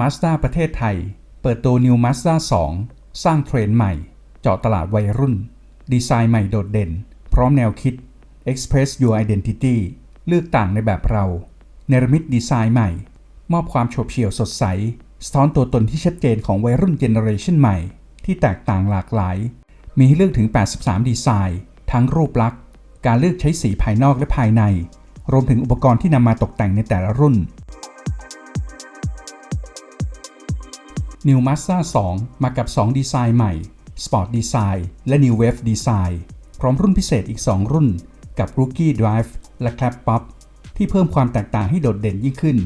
Mazda ประเทศไทย เปิดตัว New Mazda 2 สร้างเทรนด์ใหม่ เจาะตลาดวัยรุ่น ดีไซน์ใหม่โดดเด่น พร้อมแนวคิด Express Your Identity เลือกต่างในแบบเรา เนรมิตดีไซน์ใหม่ มอบความโฉบเฉี่ยวสดใส สะท้อนตัวตนที่ชัดเจนของวัยรุ่นเจเนอเรชันใหม่ ที่แตกต่างหลากหลาย มีให้เลือกถึง 83 ดีไซน์ ทั้งรูปลักษณ์ การเลือกใช้สีภายนอกและภายใน รวมถึงอุปกรณ์ที่นำมาตกแต่งในแต่ละรุ่น New Mazda 2 มากับ 2 ดีไซน์ใหม่ Sport Design และ New Wave Design พร้อมรุ่นพิเศษอีก 2 รุ่น กับ Rookie Drive และ Clap Pop ที่เพิ่มความแตกต่างให้โดดเด่นยิ่งขึ้น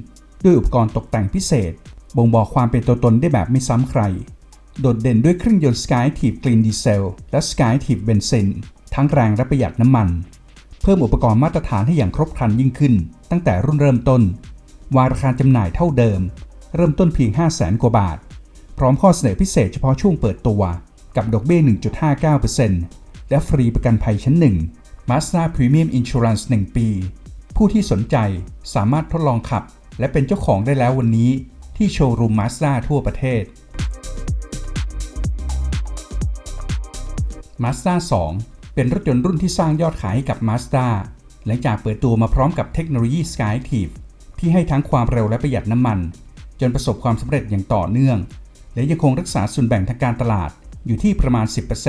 ด้วยอุปกรณ์ตกแต่งพิเศษ บ่งบอกความเป็นตัวตนได้แบบไม่ซ้ำใคร โดดเด่นด้วยเครื่องยนต์ Skyactiv Clean Diesel และ Skyactiv Benzene ทั้งแรงและประหยัดน้ำมัน เพิ่มอุปกรณ์มาตรฐานให้อย่างครบครันยิ่งขึ้น ตั้งแต่รุ่นเริ่มต้น วางราคาจำหน่ายเท่าเดิม เริ่มต้นเพียง 500,000 กว่าบาท พร้อมข้อเสนอพิเศษเฉพาะช่วงเปิดตัว กับดอกเบี้ย 1.59%และฟรีประกันภัยชั้น 1 Mazda Premium Insurance 1 ปี ผู้ที่สนใจสามารถทดลองขับ และเป็นเจ้าของได้แล้ววันนี้ที่โชว์รูม Mazda ทั่วประเทศ Mazda 2 เป็นรถยนต์รุ่นที่สร้างยอดขายให้กับ Mazda หลังจากเปิดตัวมาพร้อมกับเทคโนโลยี Skyactiv ที่ให้ทั้งความเร็วและประหยัดน้ำมัน จนประสบความสำเร็จอย่างต่อเนื่อง และยังคงรักษาส่วนแบ่งทางการตลาดอยู่ที่ประมาณ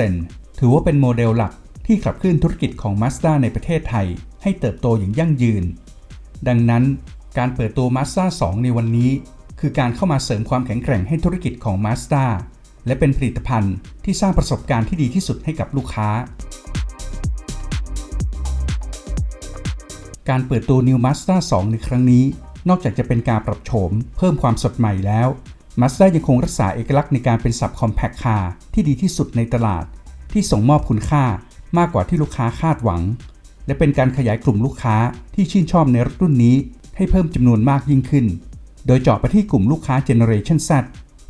10%ถือว่าเป็นโมเดลหลักที่ขับเคลื่อนธุรกิจของ Mazda ในประเทศไทย ให้เติบโตอย่างยั่งยืน ดังนั้นการเปิดตัว Mazda 2 ในวันนี้ คือการเข้ามาเสริมความแข็งแกร่งให้ธุรกิจของ Mazda และเป็นผลิตภัณฑ์ที่สร้างประสบการณ์ที่ดีที่สุดให้กับลูกค้า การเปิดตัว New Mazda 2 ในครั้งนี้ นอกจากจะเป็นการปรับโฉม เพิ่มความสดใหม่แล้ว Mazda ยังคงรักษาเอกลักษณ์ในการเป็นสับคอมแพคคาร์ที่ดีที่สุดในตลาด ที่ส่งมอบคุณค่ามากกว่าที่ลูกค้าคาดหวัง และเป็นการขยายกลุ่มลูกค้าที่ชื่นชอบในรถรุ่นนี้ ให้เพิ่มจำนวนมากยิ่งขึ้น โดยเจาะไปที่กลุ่มลูกค้า Generation Z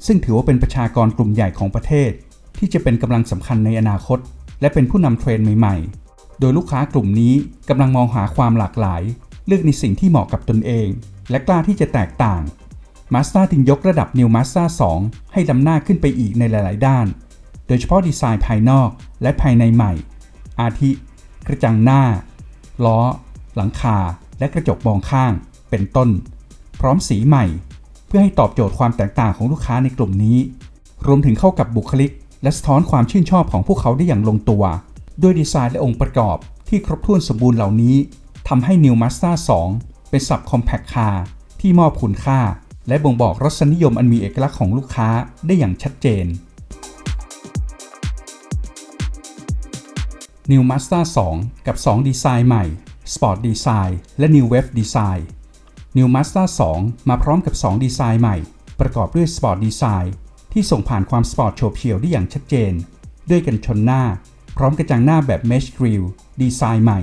ซึ่งถือว่าเป็นประชากรกลุ่มใหญ่ของประเทศ ที่จะเป็นกำลังสำคัญในอนาคต และเป็นผู้นำเทรนด์ใหม่ๆ โดยลูกค้ากลุ่มนี้กำลังมองหาความหลากหลาย เลือกในสิ่งที่เหมาะกับตนเอง และกล้าที่จะแตกต่าง Mazda จึงยกระดับ New Mazda 2ให้ล้ำหน้าขึ้นไปอีกในหลาย ๆ ด้าน โดยเฉพาะดีไซน์ภายนอกและภายในใหม่ อาทิ กระจังหน้า ล้อ หลังคา และกระจกมองข้าง เป็นต้น พร้อมสีใหม่ เพื่อให้ตอบโจทย์ความแตกต่างของลูกค้าในกลุ่มนี้ รวมถึงเข้ากับบุคลิก และสะท้อนความชื่นชอบของพวกเขาได้อย่างลงตัว ด้วยดีไซน์และองค์ประกอบที่ครบถ้วนสมบูรณ์เหล่านี้ทำให้ New Mazda 2 เป็นสับคอมแพคคาร์ที่มอบคุณค่า และบ่งบอกรสนิยมอันมีเอกลักษณ์ของลูกค้าได้อย่างชัดเจน New Mazda 2 กับ 2 ดีไซน์ใหม่ Sport Design และ New Wave Design New Mazda 2 มาพร้อมกับ 2 ดีไซน์ใหม่ ประกอบด้วย Sport Design ที่ส่งผ่านความสปอร์ตโฉบเฉี่ยวได้อย่างชัดเจน ด้วยกันชนหน้า พร้อมกระจังหน้าแบบ Mesh Grill ดีไซน์ใหม่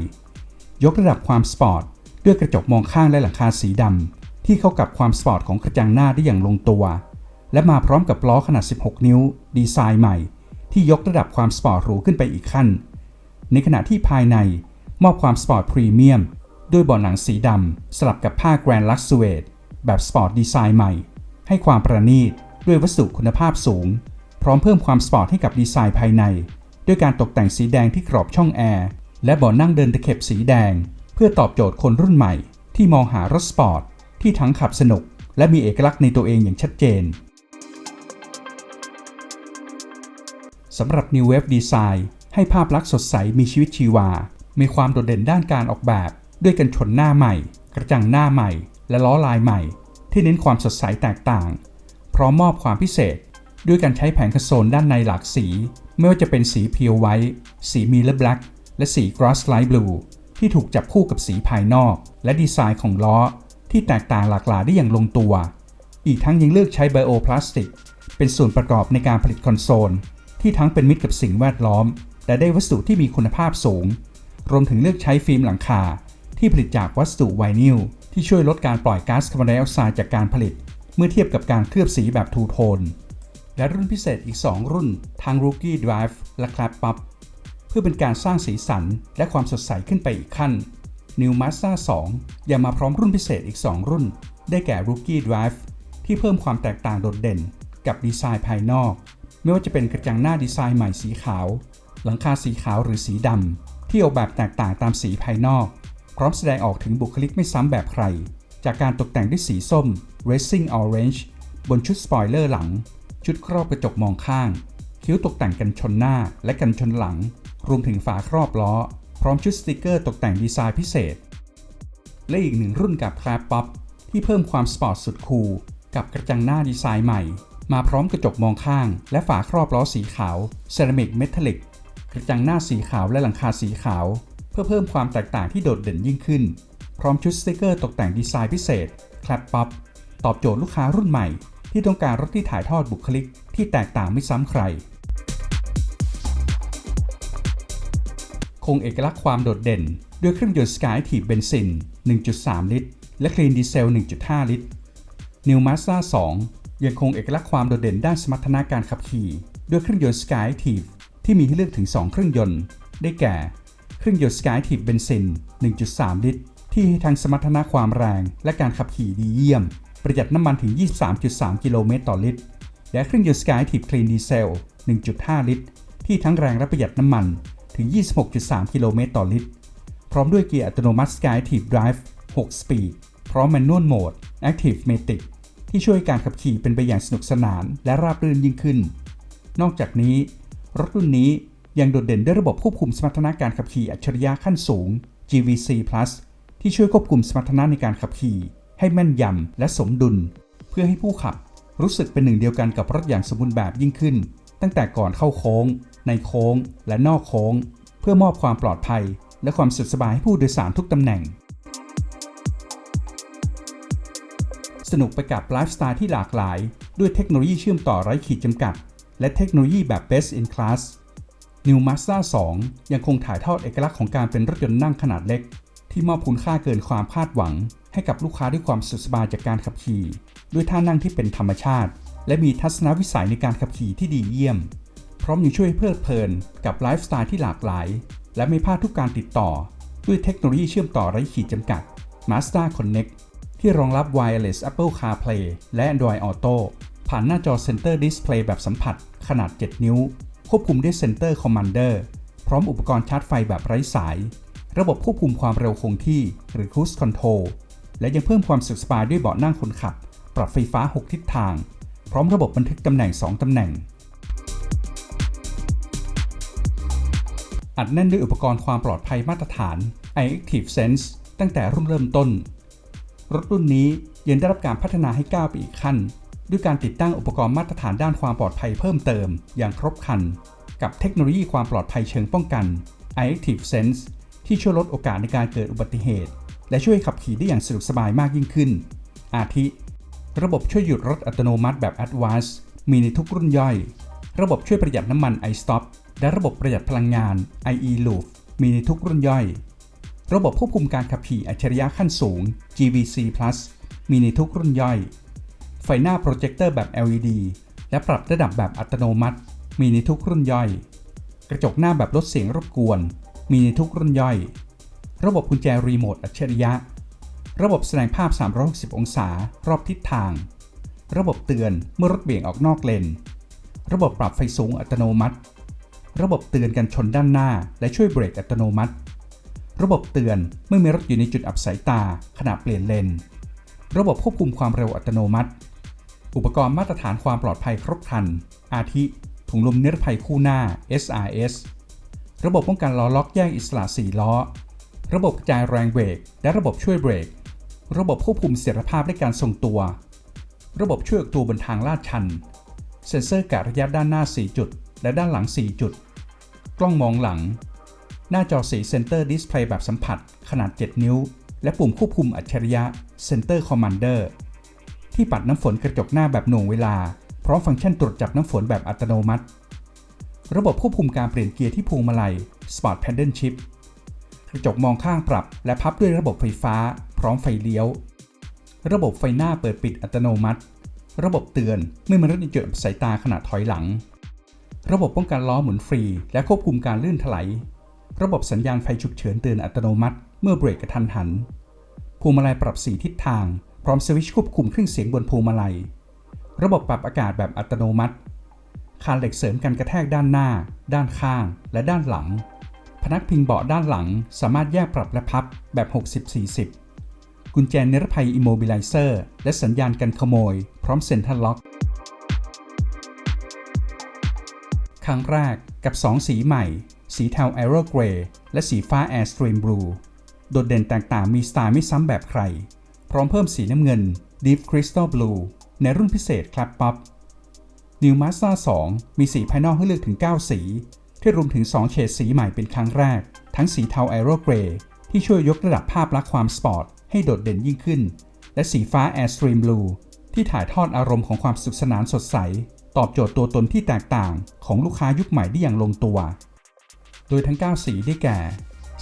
ยกระดับความสปอร์ตด้วยกระจกมองข้างและหลังคาสีดำ ที่เข้ากับความสปอร์ตของกระจังหน้าได้อย่างลงตัว และมาพร้อมกับล้อขนาด 16 นิ้ว ดีไซน์ใหม่ ที่ยกระดับความสปอร์ตหรูขึ้นไปอีกขั้น ในขณะที่ภายในมอบความสปอร์ตพรีเมียมด้วยเบาะหนังสีดำสลับกับผ้าแกรนด์ลักซ์เวดแบบสปอร์ตดีไซน์ใหม่ ให้ความประณีตด้วยวัสดุคุณภาพสูง พร้อมเพิ่มความสปอร์ตให้กับดีไซน์ภายใน ด้วยการตกแต่งสีแดงที่กรอบช่องแอร์และเบาะนั่งเดินตะเข็บสีแดง เพื่อตอบโจทย์คนรุ่นใหม่ ที่มองหารถสปอร์ต ที่ทั้งขับสนุก และมีเอกลักษณ์ในตัวเองอย่างชัดเจนสำหรับ New Wave Design ให้ภาพลักษณ์สดใสมีชีวิตชีวา มีความโดดเด่นด้านการออกแบบ ด้วยกันชนหน้าใหม่ กระจังหน้าใหม่ และล้อลายใหม่ ที่เน้นความสดใสแตกต่าง พร้อมมอบความพิเศษ ด้วยการใช้แผงคอนโซลด้านในหลากสี ไม่ว่าจะเป็นสีเพียวไวท์สีมีเลอร์แบล็กและสีกรอสไลท์บลูที่ถูกจับคู่กับสีภายนอก และดีไซน์ของล้อ ที่แตกต่างหลากหลายได้อย่างลงตัว อีกทั้งยังเลือกใช้ไบโอพลาสติก เป็นส่วนประกอบในการผลิตคอนโซล ที่ทั้งเป็นมิตรกับสิ่งแวดล้อม และได้วัสดุที่มีคุณภาพสูง รวมถึงเลือกใช้ฟิล์มหลังคา ที่ผลิตจากวัสดุไวนิลที่ช่วยลดการปล่อยก๊าซคาร์บอนไดออกไซด์จากการผลิต เมื่อเทียบกับการเคลือบสีแบบทูโทน และรุ่นพิเศษอีก 2 รุ่นทาง Rookie Drive และ Clap Pop เพื่อเป็นการสร้างสีสันและความสดใสขึ้นไปอีกขั้น New Mazda 2 ยังมาพร้อมรุ่นพิเศษอีก 2 รุ่น ได้แก่ Rookie Drive ที่ที่เพิ่มความแตกต่างโดดเด่น กับดีไซน์ภายนอก ไม่ว่าจะเป็นกระจังหน้าดีไซน์ใหม่สีขาว หลังคาสีขาวหรือสีดำ ที่ออกแบบแตกต่างตามสีภายนอก พร้อมแสดงออกถึงบุคลิกไม่ซ้ำแบบใคร จากการตกแต่งด้วยสีส้ม Racing Orange บนชุดสปอยเลอร์หลัง ชุดครอบกระจกมองข้าง คิ้วตกแต่งกันชนหน้าและกันชนหลัง รวมถึงฝาครอบล้อ พร้อมชุดสติกเกอร์ตกแต่งดีไซน์พิเศษ และอีกหนึ่งรุ่นกับคลาป๊อปที่เพิ่มความสปอร์ตสุดคูลกับกระจังหน้าดีไซน์ใหม่ มาพร้อมกระจกมองข้าง และฝาครอบล้อสีขาวเซรามิกเมทัลลิกกระจังหน้าสีขาวและหลังคาสีขาว เพื่อเพิ่มความแตกต่างที่โดดเด่นยิ่งขึ้น พร้อมชุดสติกเกอร์ตกแต่งดีไซน์พิเศษคลาป๊อปตอบโจทย์ลูกค้ารุ่นใหม่ ที่ต้องการรถที่ถ่ายทอดบุคลิกที่แตกต่างไม่ซ้ำใคร งเอกลักษณ์ความโดดเด่น ด้วยเครื่องยนต์ Skyactiv เบนซิน 1.3 ลิตร และ Clean Diesel 1.5 ลิตร New Mazda 2 ยังคงเอกลักษณ์ความโดดเด่นด้านสมรรถนะการขับขี่ ด้วยเครื่องยนต์ Skyactiv ที่มีให้เลือกถึง 2 เครื่องยนต์ ได้แก่ เครื่องยนต์ Skyactiv เบนซิน 1.3 ลิตร ที่ให้ทั้งสมรรถนะความแรง และการขับขี่ดีเยี่ยม ประหยัดน้ำมันถึง 23.3 กิโลเมตรต่อลิตร และเครื่องยนต์ Skyactiv Clean Diesel 1.5 ลิตร ที่ทั้งแรงและประหยัดน้ำมัน ถึง 26.3 กิโลเมตรต่อลิตร พร้อมด้วยเกียร์อัตโนมัติ Skyactiv Drive 6 Speed พร้อม Manual Mode Active Matic ที่ช่วยการขับขี่เป็นไปอย่างสนุกสนานและราบรื่นยิ่งขึ้น นอกจากนี้ รถรุ่นนี้ยังโดดเด่นด้วยระบบควบคุมสมรรถนะการขับขี่อัจฉริยะขั้นสูง GVC Plus ที่ช่วยควบคุมสมรรถนะในการขับขี่ ให้แม่นยำและสมดุล เพื่อให้ผู้ขับรู้สึกเป็นหนึ่งเดียวกันกับรถอย่างสมบูรณ์แบบยิ่งขึ้น ตั้งแต่ก่อนเข้าโค้ง ในโค้งและนอกโค้ง เพื่อมอบความปลอดภัย และความสุขสบายให้ผู้โดยสารทุกตำแหน่ง สนุกไปกับไลฟ์สไตล์ที่หลากหลาย ด้วยเทคโนโลยีเชื่อมต่อไร้ขีดจำกัด และเทคโนโลยีแบบ best in class New Mazda 2 ยังคงถ่ายทอดเอกลักษณ์ของการเป็นรถยนต์นั่งขนาดเล็ก ที่มอบคุณค่าเกินความคาดหวัง ให้กับลูกค้าด้วยความสุขสบายจากการขับขี่ ด้วยท่านั่งที่เป็นธรรมชาติ และมีทัศนวิสัยในการขับขี่ที่ดีเยี่ยม ร้อมยังช่วยเพลิดเพลินกับไลฟ์สไตล์ที่หลากหลาย และไม่พลาดทุกการติดต่อ ด้วยเทคโนโลยีเชื่อมต่อไร้ขีดจำกัด Mazda Connect ที่รองรับ Wireless Apple CarPlay และ Android Auto ผ่านหน้าจอ Center Display แบบสัมผัส ขนาด 7 นิ้ว ควบคุมด้วย Center Commander พร้อมอุปกรณ์ชาร์จไฟแบบไร้สาย ระบบควบคุมความเร็วคงที่หรือ Cruise Control และยังเพิ่มความสุขสบายด้วยเบาะนั่งคนขับ ปรับไฟฟ้า 6 ทิศทาง พร้อมระบบบันทึกตำแหน่ง 2 ตำแหน่ง อัดแน่นด้วยอุปกรณ์ความปลอดภัยมาตรฐาน iActive Sense ตั้งแต่รุ่นเริ่มต้น รถรุ่นนี้ยังได้รับการพัฒนาให้ก้าวไปอีกขั้น ด้วยการติดตั้งอุปกรณ์มาตรฐานด้านความปลอดภัยเพิ่มเติม อย่างครบครัน กับเทคโนโลยีความปลอดภัยเชิงป้องกัน iActive Sense ที่ช่วยลดโอกาสในการเกิดอุบัติเหตุ และช่วยขับขี่ได้อย่างสะดวกสบายมากยิ่งขึ้น อาทิ ระบบช่วยหยุดรถอัตโนมัติแบบ Advanced มีในทุกรุ่นย่อย ระบบช่วยประหยัดน้ำมัน iStop และระบบประหยัดพลังงาน IE Loop มีในทุกรุ่นย่อย ระบบควบคุมการขับขี่อัจฉริยะขั้นสูง GVC Plus มีในทุกรุ่นย่อย ไฟหน้าโปรเจคเตอร์แบบ LED และปรับระดับแบบอัตโนมัติ มีในทุกรุ่นย่อย กระจกหน้าแบบลดเสียงรบกวน มีในทุกรุ่นย่อย ระบบกุญแจรีโมทอัจฉริยะ ระบบแสดงภาพ 360 องศารอบทิศทาง ระบบเตือนเมื่อรถเบี่ยงออกนอกเลน ระบบปรับไฟสูงอัตโนมัติ ระบบเตือนกันชนด้านหน้า และช่วยเบรกอัตโนมัติ ระบบเตือนเมื่อมีรถอยู่ในจุดอับสายตาขณะเปลี่ยนเลน ระบบควบคุมความเร็วอัตโนมัติ อุปกรณ์มาตรฐานความปลอดภัยครบครัน อาทิ ถุงลมนิรภัยคู่หน้า SRS ระบบป้องกันล้อล็อกแยกอิสระ4ล้อ ระบบกระจายแรงเบรก และระบบช่วยเบรก ระบบควบคุมเสถียรภาพและการทรงตัว ระบบช่วยออกตัวบนทางลาดชัน เซ็นเซอร์กะระยะด้านหน้า 4 จุด และด้านหลัง 4 จุด กล้องมองหลัง หน้าจอสี Center Display แบบสัมผัสขนาด 7 นิ้ว และปุ่มควบคุมอัจฉริยะ Center Commander ที่ปัดน้ำฝนกระจกหน้าแบบหน่วงเวลา พร้อมฟังก์ชันตรวจจับน้ำฝนแบบอัตโนมัติ ระบบควบคุมการเปลี่ยนเกียร์ที่พวงมาลัย Sport Pedal Shift กระจกมองข้างปรับ และพับด้วยระบบไฟฟ้า พร้อมไฟเลี้ยว ระบบไฟหน้าเปิดปิดอัตโนมัติ ระบบเตือนเมื่อมันรถในจุดอับสายตาขณะถอยหลัง ระบบป้องกันล้อหมุนฟรี และควบคุมการลื่นถลายระบบสัญญาณไฟฉุกเฉินเตือนอัตโนมัติ เมื่อเบรกกระทันหันพวงมาลัยปรับสีทิศทาง พร้อมสวิตช์ควบคุมเครื่องเสียงบนพวงมาลัย ระบบปรับอากาศแบบอัตโนมัติ คานเหล็กเสริมกันกระแทกด้านหน้า ด้านข้าง และด้านหลัง พนักพิงเบาะด้านหลัง สามารถแยกปรับและพับแบบ 60-40 กุญแจนิรภัยอิโมบิลิเซอร์และสัญญาณกันขโมย พร้อมเซ็นทรัลล็อก รั้งแรกกับ 2 สีใหม่ สีเทา Aero Grey และสีฟ้า Airstream Blue โดดเด่นแตกต่างมีสไตล์ไม่ซ้ำแบบใคร พร้อมเพิ่มสีน้ำเงิน Deep Crystal Blue ในรุ่นพิเศษ Clap Pop New Mazda 2 มีสีภายนอกให้เลือกถึง 9 สี ที่รวมถึง 2 เฉดสีใหม่เป็นครั้งแรก ทั้งสีเทา Aero Grey ที่ช่วยยกระดับภาพลักษณ์ความสปอร์ตให้โดดเด่นยิ่งขึ้น และสีฟ้า Airstream Blue ที่ถ่ายทอดอารมณ์ของความสุขสนานสดใส ตอบโจทย์ตัวตนที่แตกต่างของลูกค้ายุคใหม่ได้อย่างลงตัว โดยทั้ง 9 สีได้แก่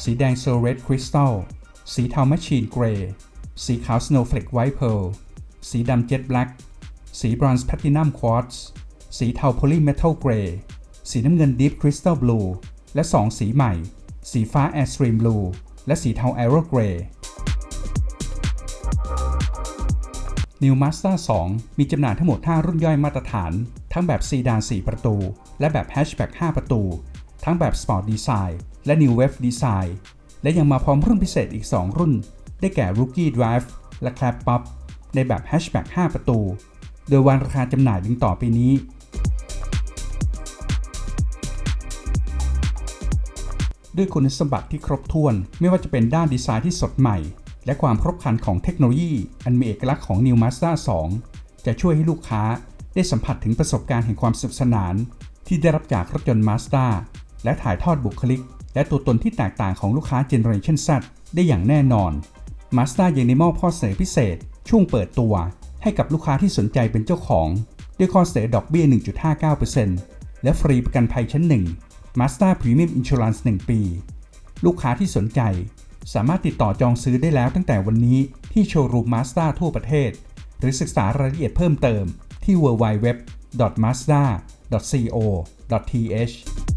สีแดง s o l Red Crystal สีเทา Machine Grey สีขาว Snowflake White Pearl สีดำ Jet Black สี Bronze Platinum Quartz สีเทา Polymetal Grey สีน้ำเงิน Deep Crystal Blue และ 2 สีใหม่ สีฟ้า Airstream Blue และสีเทา Aero Grey New Mazda 2 มีจำหน่ายทั้งหมด 5 รุ่นย่อยมาตรฐาน ทั้งแบบซีดาน 4 ประตู และแบบแฮชแบ็ก5ประตู ทั้งแบบ Sport Design และ New Wave Design และยังมาพร้อมรุ่นพิเศษอีก 2 รุ่น ได้แก่ Rookie Drive และ Clap Pop ในแบบแฮชแบ็ก5ประตู โดยวันราคาจำหน่ายดังต่อไปนี้ ด้วยคุณสมบัติที่ครบถ้วนไม่ว่าจะเป็นด้านดีไซน์ที่สดใหม่ และความครบครันของเทคโนโลยี อันมีเอกลักษณ์ของ New Mazda 2 จะช่วยให้ลูกค้าได้สัมผัสถึงประสบการณ์แห่งความสนุขสนาน ที่ได้รับจากรถยนต์ Mazda และถ่ายทอดบุคลิก และตัวตนที่แตกต่างของลูกค้า Generation Z ได้อย่างแน่นอน Mazda ยังได้มอบข้อเสนอพิเศษ ช่วงเปิดตัว ให้กับลูกค้าที่สนใจเป็นเจ้าของ ด้วยข้อเสนอดอกเบี้ย 1.59%และฟรีประกันภัยชั้น 1 Mazda Premium Insurance 1 ปี ลูกค้าที่สนใจ สามารถติดต่อจองซื้อได้แล้วตั้งแต่วันนี้ที่โชว์รูมมาสด้าทั่วประเทศ หรือศึกษารายละเอียดเพิ่มเติมที่ www.mazda.co.th